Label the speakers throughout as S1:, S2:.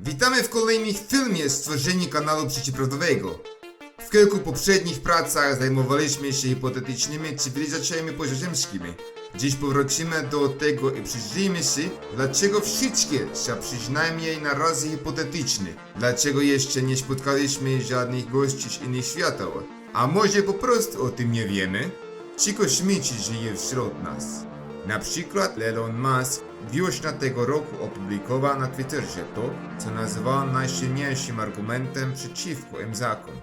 S1: Witamy w kolejnym filmie stworzenia kanału Przeciwprawdowego. W kilku poprzednich pracach zajmowaliśmy się hipotetycznymi cywilizacjami pozaziemskimi. Dziś powrócimy do tego i przyjrzyjmy się, dlaczego wszystkie są przynajmniej na razie hipotetyczne. Dlaczego jeszcze nie spotkaliśmy żadnych gości z innych światów. A może po prostu o tym nie wiemy? Ci kosmici żyją wśród nas. Na przykład Elon Musk wiosna tego roku opublikował na Twitterze to, co nazywał najsilniejszym argumentem przeciwko MZAkom.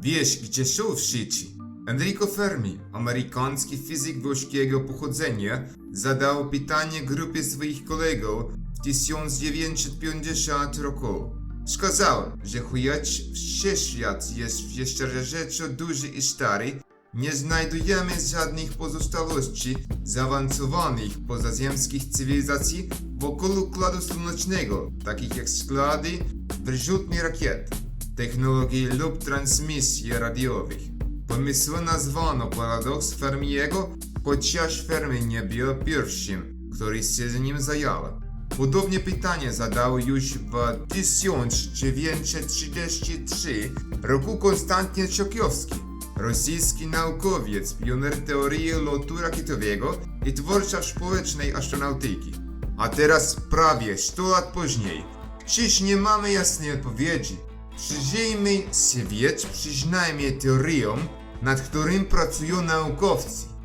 S1: Wiesz, gdzie są wszyscy? Enrico Fermi, amerykański fizyk włoskiego pochodzenia, zadał pytanie grupie swoich kolegów w 1950 roku. Wskazał, że choć wszechświat jest jeszcze rzeczą duży i stary, nie znajdujemy żadnych pozostałości zaawansowanych pozaziemskich cywilizacji wokół Układu Słonecznego, takich jak składy wyrzutni rakiet, technologii lub transmisji radiowych. Pomysł nazwano paradoks Fermiego, chociaż Fermi nie był pierwszym, który się z nim zajął. Podobnie pytanie zadał już w 1933 roku Konstantyn Czokiowski, rosyjski naukowiec, pioner teorii lotu rakietowego i twórca społecznej astronautyki. A teraz prawie 100 lat później, czyż nie mamy jasnej odpowiedzi? Przyjrzyjmy się więc przynajmniej teoriom, nad którym pracują naukowcy.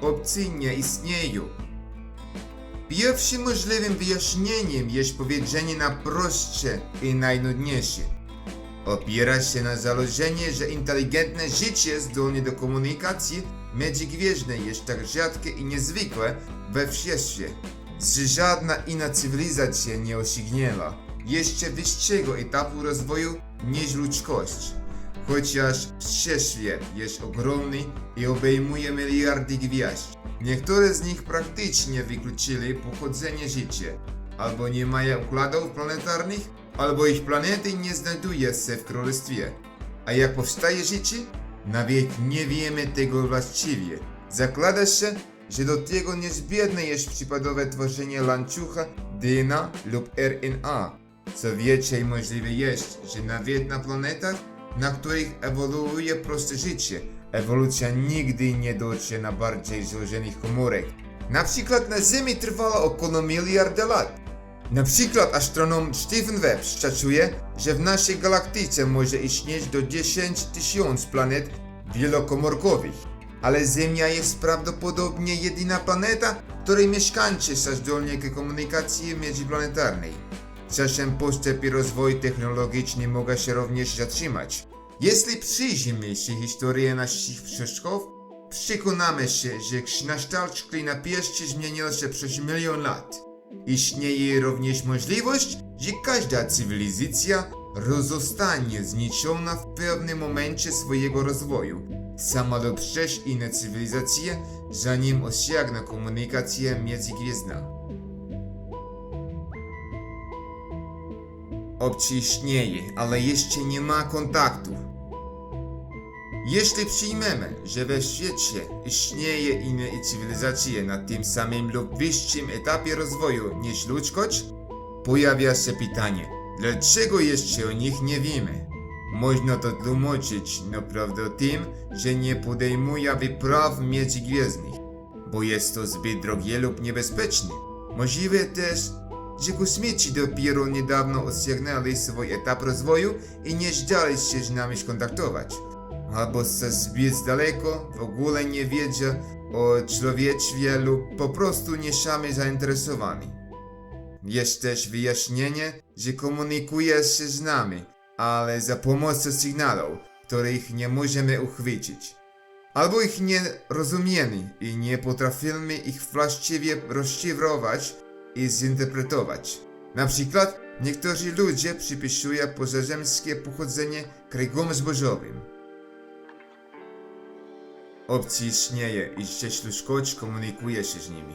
S1: Opcje nie istnieją. Pierwszym możliwym wyjaśnieniem jest powiedzenie na prostsze i najnudniejsze. Opiera się na założeniu, że inteligentne życie zdolne do komunikacji międzygwiezdnej jest tak rzadkie i niezwykłe we wszechświecie, że żadna inna cywilizacja nie osiągnęła jeszcze wyższego etapu rozwoju niż ludzkość. Chociaż wszechświat jest ogromny i obejmuje miliardy gwiazd, niektóre z nich praktycznie wykluczyli pochodzenie życia, albo nie mają układów planetarnych, albo ich planety nie znajduje się w królestwie. A jak powstaje życie? Nawet nie wiemy tego właściwie. Zakłada się, że do tego niezbędne jest przypadowe tworzenie łańcucha DNA lub RNA. Co więcej, możliwe jest, że nawet na planetach, na których ewoluuje proste życie, ewolucja nigdy nie dotrze na bardziej złożonych komórek. Na przykład na Ziemi trwała około miliarda lat. Na przykład astronom Stephen Webb szacuje, że w naszej galaktyce może istnieć do 10 tysięcy planet wielokomórkowych. Ale Ziemia jest prawdopodobnie jedyna planeta, której mieszkańcy są zdolni do komunikacji międzyplanetarnej. Czasem postęp i rozwój technologiczny mogą się również zatrzymać. Jeśli przyjrzymy się historii naszych przodków, przekonamy się, że kształt szklina pierści zmienił się przez milion lat. Istnieje również możliwość, że każda cywilizacja zostanie zniszczona w pewnym momencie swojego rozwoju, sama lub przez inne cywilizacje, zanim osiągnie komunikację międzygwiezdną. Opcja istnieje, ale jeszcze nie ma kontaktu. Jeśli przyjmiemy, że we świecie istnieje inne cywilizacje na tym samym lub wyższym etapie rozwoju niż ludzkość, pojawia się pytanie, dlaczego jeszcze o nich nie wiemy? Można to tłumaczyć naprawdę tym, że nie podejmuje wypraw międzygwiezdnych, bo jest to zbyt drogie lub niebezpieczne. Możliwe też, że kosmici dopiero niedawno osiągnęli swój etap rozwoju i nie zdali się z nami skontaktować. Albo są zbyt daleko, w ogóle nie wiedzą o człowieczeństwie lub po prostu nie są zainteresowani. Jest też wyjaśnienie, że komunikuje się z nami, ale za pomocą sygnałów, których nie możemy uchwycić. Albo ich nie rozumiemy i nie potrafimy ich właściwie rozszyfrować i zinterpretować. Na przykład niektórzy ludzie przypisują pozaziemskie pochodzenie kręgom zbożowym. Opcja istnieje i że ludzkość komunikuje się z nimi.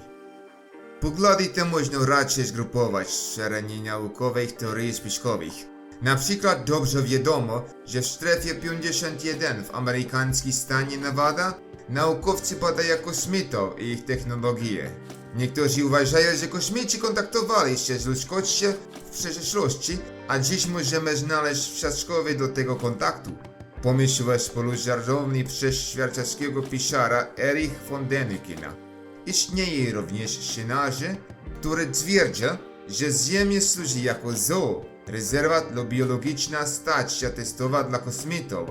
S1: Poglądy te można raczej zgrupować w szeregi naukowych teorii spiskowych. Na przykład dobrze wiadomo, że w strefie 51 w amerykańskim stanie Nevada naukowcy badają kosmitów i ich technologie. Niektórzy uważają, że kosmici kontaktowali się z ludzkością w przeszłości, a dziś możemy znaleźć wskazówki do tego kontaktu. Pomysł spolu żartowni przez szwajcarskiego pisara Erich von Dänikina. Istnieje również scenariusz, który twierdzi, że Ziemia służy jako zoo, rezerwat lub biologiczna stacja testowa dla kosmitów.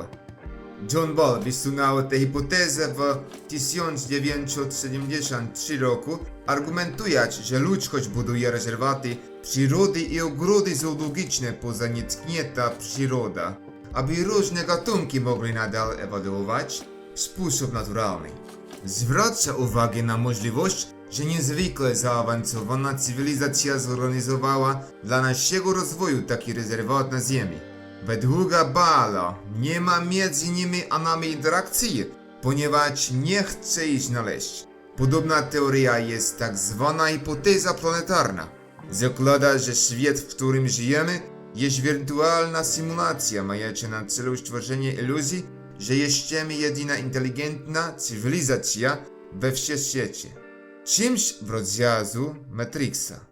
S1: John Ball wysunął tę hipotezę w 1973 roku, argumentując, że ludzkość buduje rezerwaty przyrody i ogrody zoologiczne poza nietknięta przyroda, aby różne gatunki mogły nadal ewoluować w sposób naturalny. Zwraca uwagę na możliwość, że niezwykle zaawansowana cywilizacja zorganizowała dla naszego rozwoju taki rezerwat na Ziemi. Według Bala nie ma między nimi a nami interakcji, ponieważ nie chce ich znaleźć. Podobna teoria jest tak zwana hipoteza planetarna. Zakłada, że świat, w którym żyjemy, jest wirtualna symulacja mająca na celu stworzenie iluzji, że jesteśmy jedyna inteligentna cywilizacja we wszechświecie. Czymś w rodzaju Matrixa.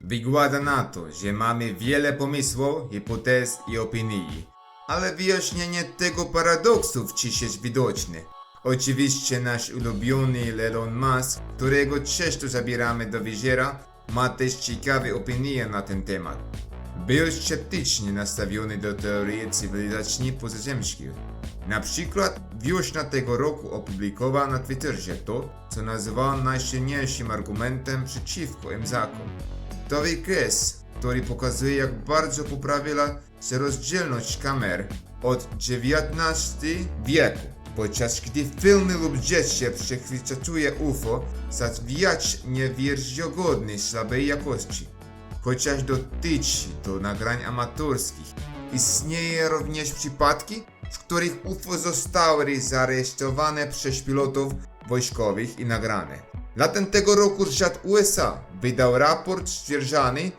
S1: Wygląda na to, że mamy wiele pomysłów, hipotez i opinii, ale wyjaśnienie tego paradoksu jest widoczne. Oczywiście nasz ulubiony Elon Musk, którego często zabieramy do wyziera, ma też ciekawe opinie na ten temat. Był sceptycznie nastawiony do teorii cywilizacji pozaziemskich. Na przykład wiosna tego roku opublikował na Twitterze to, co nazwał najsilniejszym argumentem przeciwko Emzakom. To wykres, który pokazuje jak bardzo poprawiła się rozdzielność kamer od XIX wieku, podczas gdy filmy lub zdjęcie przechwytuje UFO zawijać niewiarygodnej słabej jakości. Chociaż dotyczy to nagrań amatorskich, istnieje również przypadki, w których UFO zostały zarejestrowane przez pilotów wojskowych i nagrane. Latem tego roku rząd USA wydał raport stwierdzany,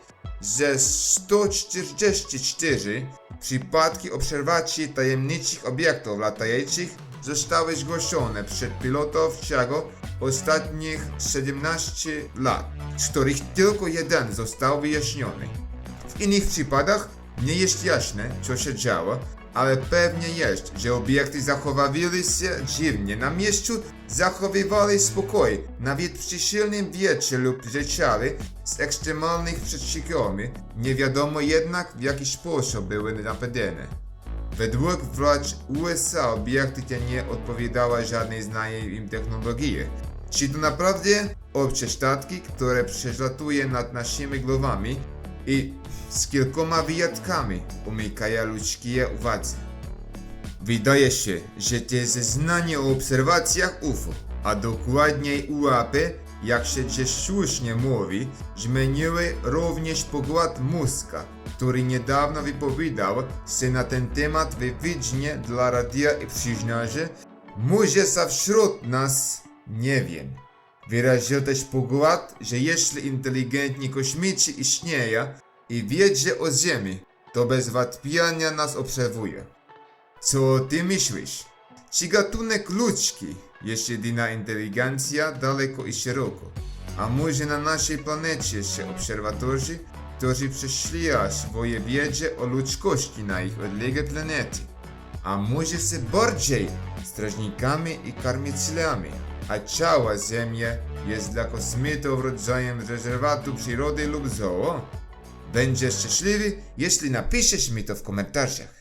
S1: że 144 przypadki obserwacji tajemniczych obiektów latających zostały zgłoszone przez pilotów ciągu ostatnich 17 lat, z których tylko jeden został wyjaśniony. W innych przypadkach nie jest jasne, co się działo, ale pewnie jest, że obiekty zachowywali się dziwnie na miejscu, zachowywali spokój, nawet przy silnym wietrze lub leciały z ekstremalnych przeciwkami, nie wiadomo jednak w jaki sposób były napadane. Według władz USA obiekty te nie odpowiadały żadnej znanej im technologii. Czy to naprawdę obce statki, które przelatują nad naszymi głowami i z kilkoma wyjątkami umykają ludzkie uwadze? Wydaje się, że te zeznania o obserwacjach UFO, a dokładniej UAP, jak się gdzieś słusznie mówi, zmieniły również pogląd mózga, który niedawno wypowiadał się na ten temat w wywiadzie dla radia i przyznał, że może są wśród nas, nie wiem. Wyraził też pogląd, że jeśli inteligentni kosmici istnieją i wiedzą o Ziemi, to bez wątpienia nas obserwuje. Co ty myślisz? Czy gatunek ludzki jest jedyna inteligencja daleko i szeroko? A może na naszej planecie są obserwatorzy, którzy przeszli swoje wiedzę o ludzkości na ich odległe planety? A może są bardziej strażnikami i karmicielami, a cała Ziemia jest dla kosmitów rodzajem rezerwatu przyrody lub zoo? Będziesz szczęśliwy, jeśli napiszesz mi to w komentarzach.